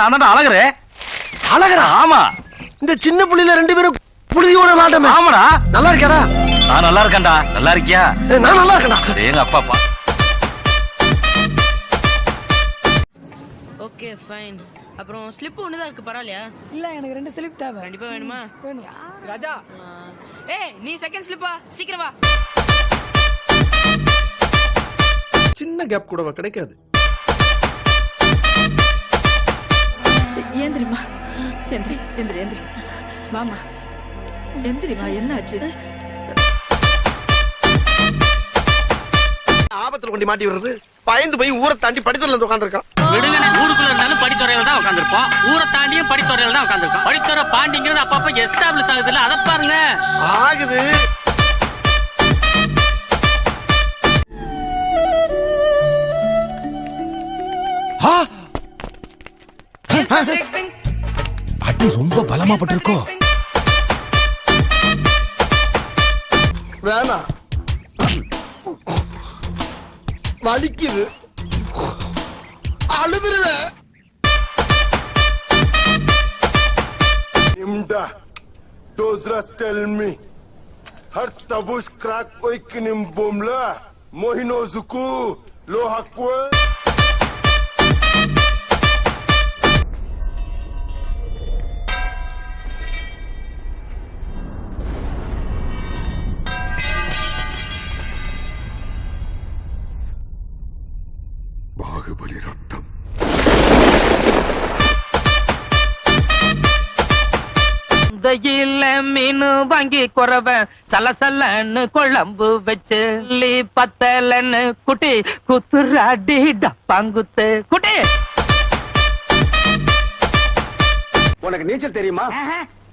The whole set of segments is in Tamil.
நான் தான் அழகுறே அழகரா? ஆமா. இந்த சின்ன புள்ளையில ரெண்டு பேரும் புழுதியோட நாட்டமே. ஆமாடா. நல்லா இருக்கடா நான் நல்லா இருக்கேன்டா. நல்லா இருக்கியா? நான் நல்லா இருக்கேன்டா. எங்க அப்பா பா. Okay fine. அப்புறம் ஸ்லிப் ஒன்று தான் இருக்கு பரவாயில்லையா? இல்ல எனக்கு ரெண்டு ஸ்லிப் தேவை. கண்டிப்பா வேணுமா? வேணும். ராஜா. ஏய் நீ செகண்ட் ஸ்லிப்பா சீக்கிரம் வா. சின்ன கேப் கூட கிடைக்காது. வாமா எந்திரிம்மா என்னாச்சு? ஆபத்துல கொண்டு மாட்டி விடுறது? பயந்து போய் ஊரை தாண்டி படித்துல வந்து உட்காந்துருக்கான் விடுங்கண்ணே ஊருக்குள்ள இருந்தாலும் படித்துறையில தான் உட்காந்துருப்போம் ஊரை தாண்டியும் படித்துறையில தான் உட்காந்துருக்கோம் படித்துறை பாண்டிங்கிறது அப்பப்ப எஸ்டாப்ளிஷ் ஆகுது இல்ல அதை பாருங்க. ஆகுது. அடி ரொம்ப பலமா பட்டிருக்கோ வேணாம் வலிக்குது அழுதுருவேன் Imda, Dozras tell me. Har tabush crack oikinim bomla. Mohino zuku, lo hakwe. Baahubali ரத்தம். சந்தையில மீனு வாங்கி குறவ சலசலன்னு குழம்பு வச்சு பத்தலன்னு குட்டி குத்துராடி டப்பாங்குத்து. குட்டி! உனக்கு நீச்சல் தெரியுமா?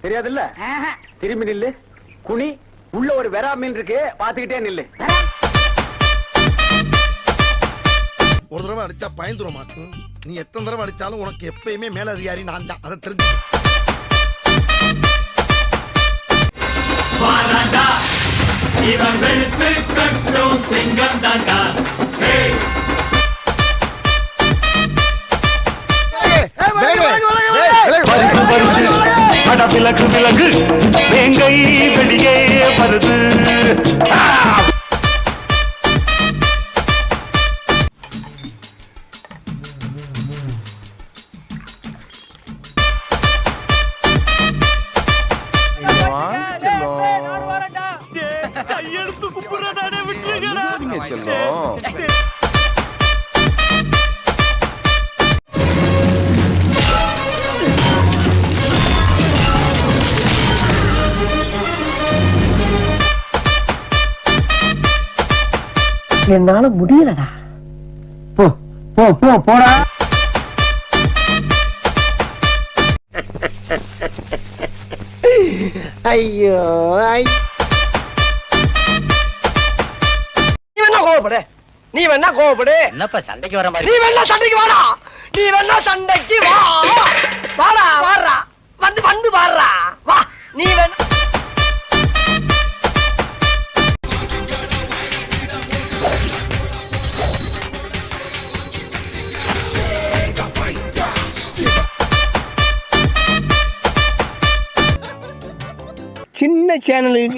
தெரியாதுல்ல? திரும்பி நில்லு. குனி உள்ள ஒரு வெறா மீன் இருக்கு பாத்துக்கிட்டே நில்லு. தடவை அடிச்சா பயந்துருமாக்கும் நீ எத்தனை தடவை அடிச்சாலும் உனக்கு எப்பயுமே மேலதிகாரி நான் தான். அதை தெரிஞ்சு விலகு விலகு வேங்கை வெளியே வருது. ஆ! கையெடுத்து குப்புறதானே விட்டுருங்கடா என்னால முடியலடா. போ போ போ போடா. ஐயோ நீ கோவப்படு. நீ வேணா கோவப்படு. என்னப்பா சண்டைக்கு வர நீ வேணா சண்டைக்கு வாடா. நீ வேணா சண்டைக்கு வா. வாடா வாடா வந்து வந்து வாடா வா நீ வேணா. சின்ன சேனலுக்கு